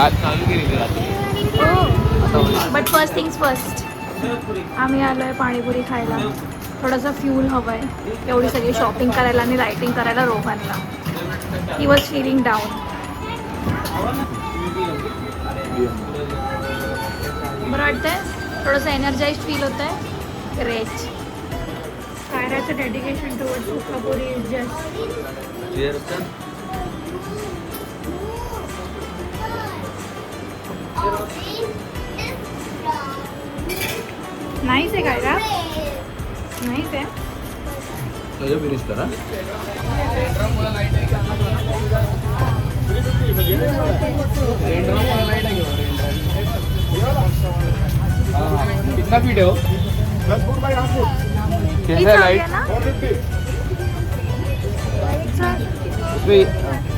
काल चालू रात्री बट फर्स्ट थिंग्स फर्स्ट आम्ही आलो आहे पाणीपुरी खायला. थोडंसं फ्यूल हवं आहे एवढी सगळी शॉपिंग करायला आणि रायटिंग करायला रोहनला. ही वॉज फिलिंग डाऊन बरं वाटतंय? थोडंसं एनर्जाइज फील होत आहे great कायराचं dedication toward Sukhapuri is just नाहीच आहे कायरा नाहीच आहे. फिनिश करा कितना फीट है वो? कैसा है लाइट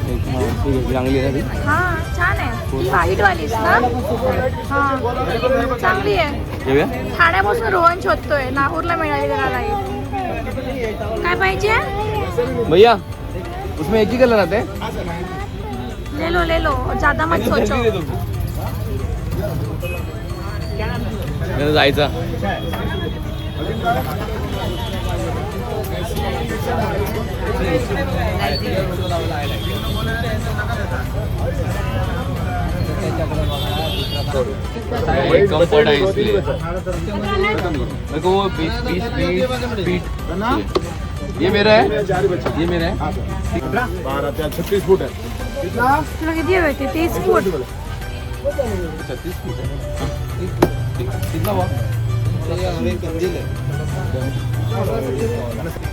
चांगली है ना हा छान आहे. ती व्हाईट वालीच ना? हा. चांगली आहे. ठाण्यापासून रोहन शोधतोय. नागपूरला मिळाली जरा काय पाहिजे? भैया उसमें एक ही कलर आता है? ले लो ले लो. ज्यादा मत सोचो. मेरा जायचा. है इसलिए को वो बीस बीस बीस फीट ये मेरा है ये मेरा है बारह छत्तीस फुट है ते फूट छत्तीस फीट है कितना हुआ वरतीच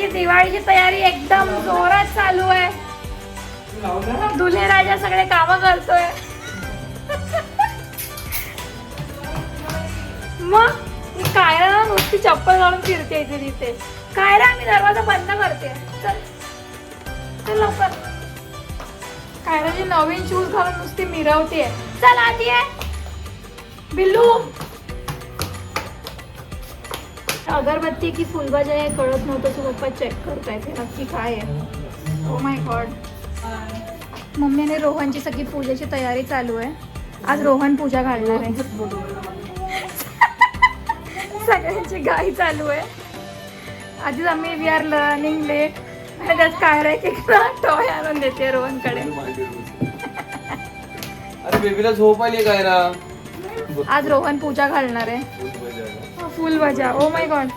सगळ्यांची दिवाळीची तयारी एकदम जोरात चालू आहे. दुले राजा सगळे काम करतोय. मग मी कायरा नुसती चप्पल घालून फिरते इथे तिथे. कायरा मी दरवाजा बंद करते. चल. चल लवकर. कायराची नवीन शूज घालून नुसती मिरवते. चल आधी आहे बिल्लू. अगरबत्ती की फुलबाजा आहे कळत नव्हतं तू पप्पा चेक करताय ते नक्की काय आहे. ओ माय गॉड मम्मीने रोहनची सगळी पूजेची तयारी चालू आहे. आज रोहन पूजा घालणार आहे. सगळ्यांची घाई चालू आहे. आधीच आम्ही वी आर लर्निंग लेट आणि त्यात काय की टॉय आणून देते रोहनकडे. अरे बेबीला झोप आली काय ना आज रोहन पूजा घालणार आहे. फुल बजा ओ माय गॉड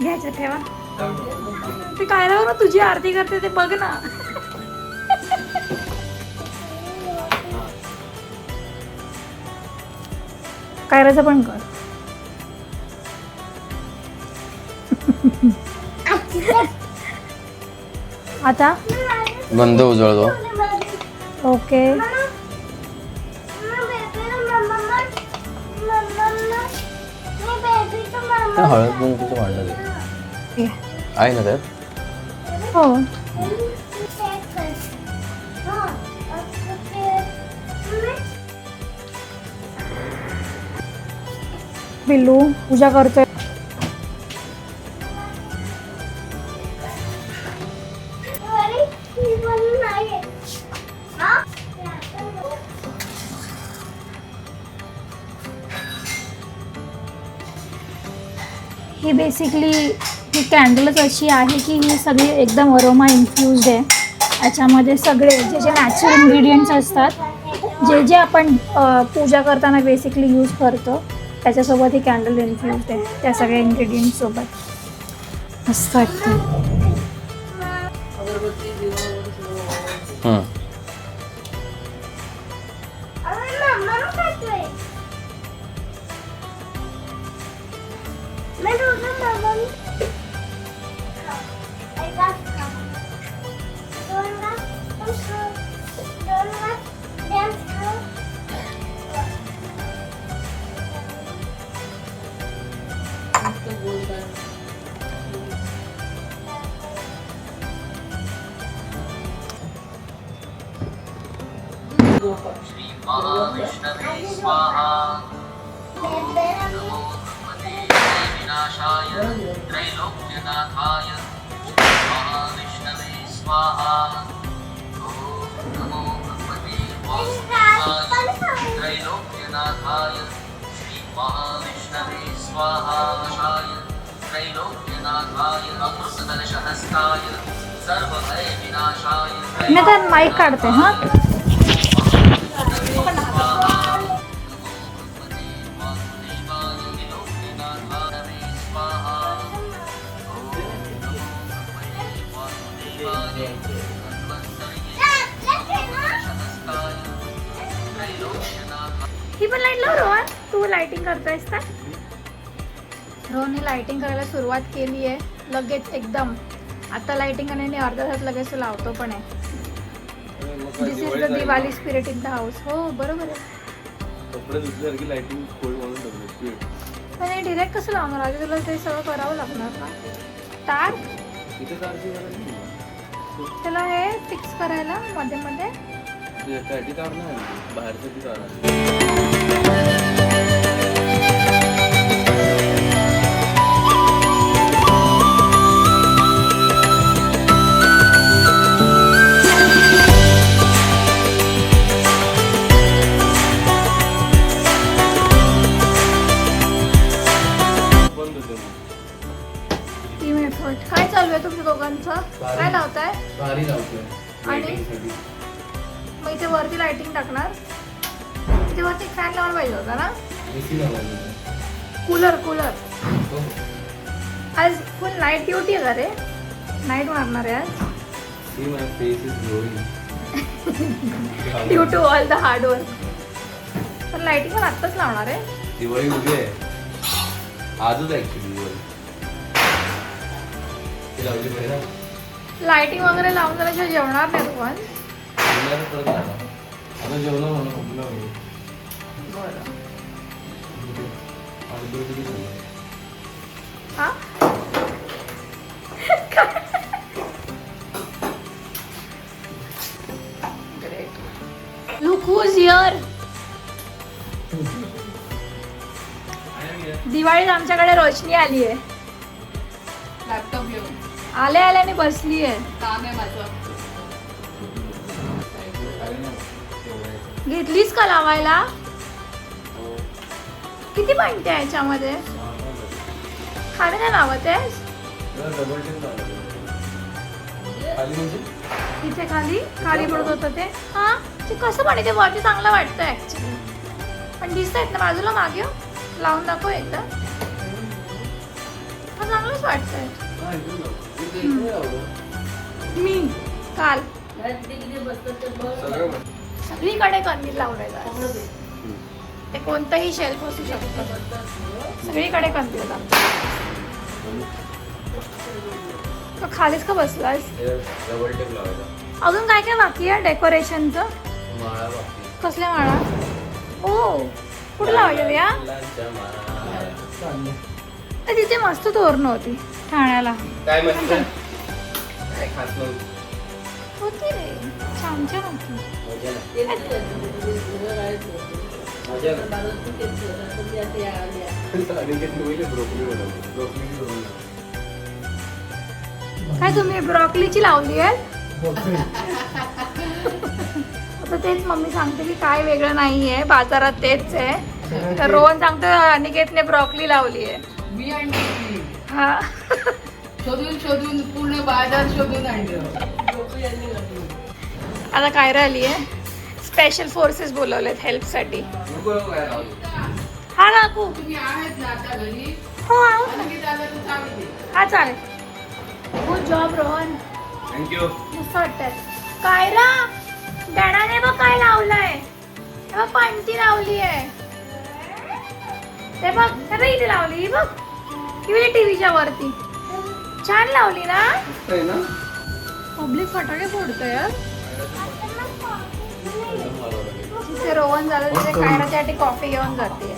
घ्यायचं ठेवा. ते काय राहू ना तुझी आरती करते ते बघ ना. कायराचं पण कर. आता? बंद उजळतो. ओके हळद कुंकूचं आहे ना त्यात? हो. बिल्लू पूजा करतोय. बेसिकली ही कॅन्डलच अशी आहे की ही सगळी एकदम अरोमा इन्फ्युज्ड आहे. याच्यामध्ये सगळे जे जे नॅचरल इन्ग्रेडियंट्स असतात जे जे आपण पूजा करताना बेसिकली यूज करतो त्याच्यासोबत ही कॅन्डल इन्फ्युज्ड आहे त्या सगळ्या इन्ग्रेडियंट्ससोबत मस्त वाटतं त्रैलोक्यनाथाय श्री महाविष्णवे स्वाहाय त्रैलोक्यनाथाय अमृतकलशहस्ताय सर्वभय विनाशाय मी तर माईक काढते हां? ही पण लाइट लाव रोहन. तू लाइटिंग करतोयस का? रोहनने लाइटिंग करायला सुरुवात केली आहे. लगेच एकदम. आता लाइटिंग आणि अर्धा तास लगेच लावतो पण आहे. This is the Diwali spirit in the house हो बरोबर आहे. पण हे डिरेक्ट कसं लावणार? आधी तुला ते सगळं करावं लागणार ना. तार? त्याला हे फिक्स करायला मध्ये मध्ये. होते मग टीम एफर्ट काय चालू आहे तुमच्या दोघांचं? काय लावतोय? आणि? मग इथे वरती लाइटिंग टाकणार. इथे वरती फॅन लावायला पाहिजे होता ना? कूलर कूलर आज फुल नाईट ड्युटी आहे का रे? नाईट मारणार आहे आज. Due to all the hard work पण लाइटिंग पण आत्ताच लावणार आहे. दिवाळी उद्या आहे. आजच ऍक्च्युली दिवाळी. लावली लाइटिंग वगैरे लावून जरा जेवणार नाही तू परत लागणार. आता. जेवलं म्हणून संपलं किती झालं? हा? ग्रेट लुक हुज हिअर दिवाळीत आमच्याकडे रोशनी आली आहे लॅपटॉप घेऊन. आले आल्याने बसली आहे काम आहे माझं. घेतलीस का लावायला? किती पॉइंट आहे याच्यामध्ये? खाली नाही लावत आहे खाली इथे खाली खाली पडत होतं ते. हा ते कसं पण इथे वरती चांगलं वाटतं ऍक्च्युली पण दिसत आहेत ना बाजूला मागे हो. लावून दाखव एकदा. हा चांगलंच वाटतंय. मी काल. सगळीकडे कंदील लावलंय जरा. ते कोणतंही शेल्फ असू शकतं. सगळीकडे कंदील लावलं तो खालीच का बसलास हे. अजून काय काय बाकी आहे डेकोरेशनचं माळा बाकी. कसल्या माळा? ओ कुठं लावायच्या या तिथे मस्त तोरणं होती ठाण्याला. काय मस्त? काय खास नव्हतं. होती रे छान छान होती. काय तुम्ही ब्रॉकलीची लावली आहे आता तेच मम्मी सांगते की काय वेगळं नाही आहे बाजारात तेच आहे तर रोहन सांगतो अनिकेतने ब्रॉकली लावली आहे मी आणली हा शोधून शोधून पूर्ण बाजार शोधून आणलं आता काय राहिली आहे? स्पेशल फोर्सेस बोलवलेत हेल्पसाठी काय. हा काकू हो हा. चालेल. Good job Rohan. मस्त वाटतंय. कायरा डॅडाने बघ काय लावलंय. बघ पांटी लावली आहे. ते बघ बघ इथे लावली ही बघ. ही टीव्हीच्या वरती. छान लावली ना? पब्लिक फटाके फोडतोय यार रोहन झालं तिथे कायराच्यासाठी कॉफी घेऊन जाते.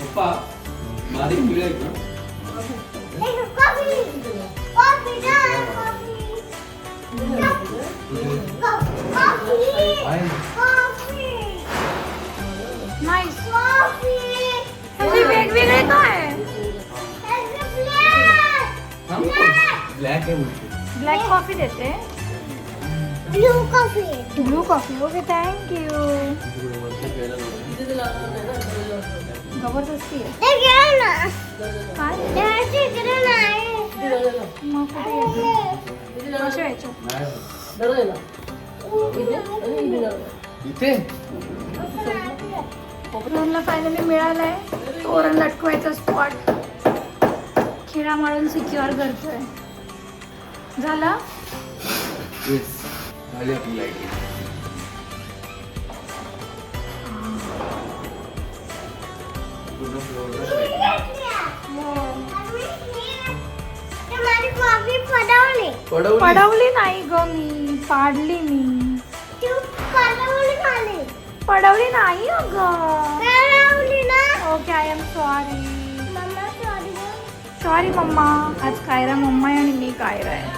पप्पा वेगवेगळे काय ब्लॅक आहे बोलते ब्लॅक कॉफी देते. Blue coffee. Blue coffee okay thank you जबरदस्ती आहे ते घे ना. काय ते तिकडे नाही. मग कुठे घ्यायचं कशा यायच्या इथे? रोहनला फायनली मिळालंय. तोरण लटकवायचा स्पॉट खिळा मारून सिक्युअर करतोय. झाला? झाली आपली लाइट पडवली. नाही ग मी पाडली मी तू पडवली नाही ना. Okay I am sorry. Sorry mamma आज कायरा मम्मा आहे आणि मी कायरा आहे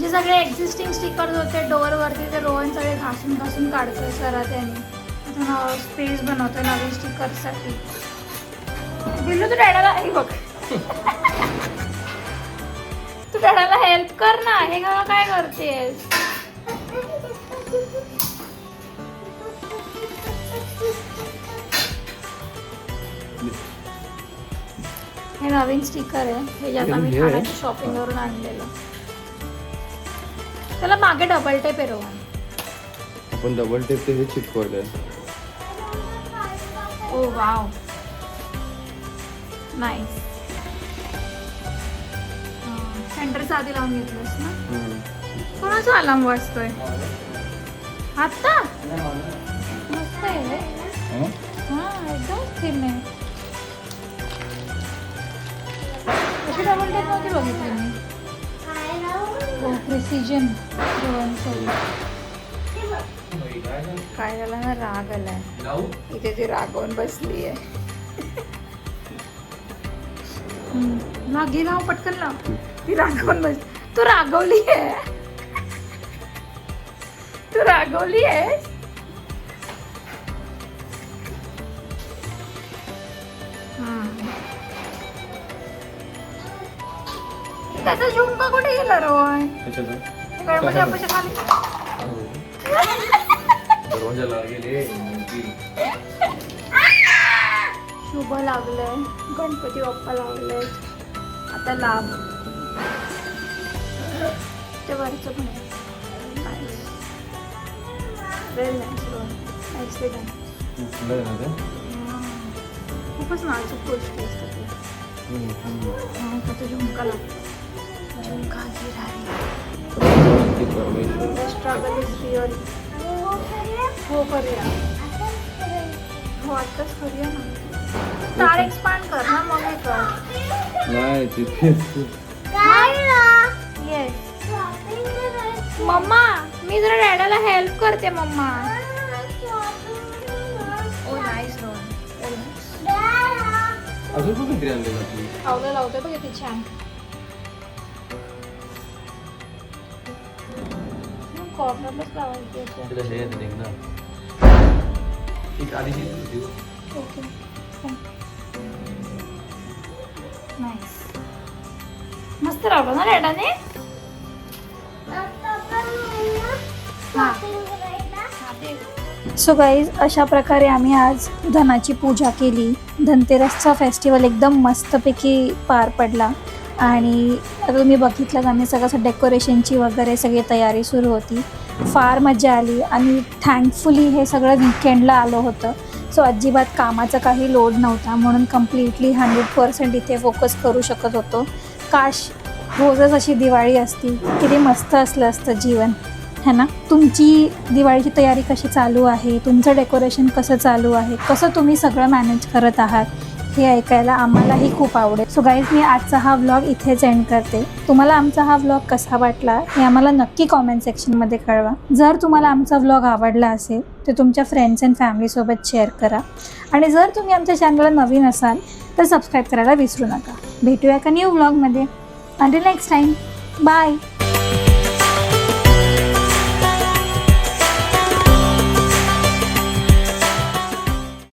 जे सगळे एक्झिस्टिंग स्टिकर्स होते डोअरवरती ते रोहन सगळे घासून घासून काढतोय सरा त्याने स्पेस बनवतोय नवीन स्टिकर्ससाठी दिल्लू तू डॅडाला हे बघ. तू डॅडाला हेल्प कर ना. हे ग काय करतेस? हे नवीन स्टिकर आहे. हे ज्यात आम्ही हे आहे? ठाण्याच्या शॉपिंग वरून आणलेलं. त्याला मागे डबल टेप आहे रोहन. आपण डबल टेप ते हे ओ वाव नाईस सेंटरचा आधी लावून घेतलंस ना? कोणाचा अलार्म वाजतोय? आत्ता? मस्त आहे रे. हा? एकदम स्थिर नाही अशी डबल टेप नव्हती बघितली मी? प्रिसिजन काय झाला ना राग आलाय. इथे ती रागवून बसली आहे घे लाव पटकन लाव. ती रागवून बस तू रागवली आहे तू रागवली आहे त्याचा झुमका कुठे गेला रोय गणपती बाप्पाच्या खाली. दरवाजाला गेले शुभ लागलंय. गणपती बाप्पा लागले आता लाभ. ते वरचं पण वेल नाईसली डन खूपच नाजूक गोष्टी असतात त्याचा झुमका लागतो झुमका गिरारी स्ट्रगल इज रिअल हो करूया हो आत्ताच करूया ना तार एक्सपांड कर ना मग हे कर नाही? येस. मम्मा मी जरा डॅडाला हेल्प करते मम्मा. Oh nice Dada. अजून लावलं लावतोय बघ किती छान कॉर्नरलाच लावायची. तिला हे येतं नाही ना एक आधीची होती. ओके नाईस मस्त लावलं ना करायला. सो गाईज अशा प्रकारे आम्ही आज धनाची पूजा केली धनतेरसचा फेस्टिवल एकदम मस्तपैकी पार पडला आणि आता तुम्ही बघितलं आम्ही सगळं असं डेकोरेशनची वगैरे सगळी तयारी सुरू होती. फार मजा आली आणि थँकफुली हे सगळं विकेंडला आलं होतं. सो अजिबात कामाचा काही लोड नव्हता म्हणून कम्प्लिटली हंड्रेड पर्सेंट इथे फोकस करू शकत होतो. काश रोजच अशी दिवाळी असती किती मस्त असलं असतं जीवन. है ना? तुमची दिवाळीची तयारी कशी चालू आहे? तुमचं डेकोरेशन कसं चालू आहे? कसं तुम्ही सगळं मॅनेज करत आहात? हे ऐकायला आम्हालाही खूप आवडेल. सो गाईज मी आजचा हा व्लॉग इथेच एंड करते. तुम्हाला आमचा हा व्लॉग कसा वाटला हे आम्हाला नक्की कॉमेंट सेक्शनमध्ये कळवा. जर तुम्हाला आमचा व्लॉग आवडला असेल तर तुमच्या फ्रेंड्स अँड फॅमिलीसोबत शेअर करा. आणि जर तुम्ही आमच्या चॅनलला नवीन असाल तर सबस्क्राईब करायला विसरू नका. भेटूया का न्यू व्लॉगमध्ये अंटिल नेक्स्ट टाईम बाय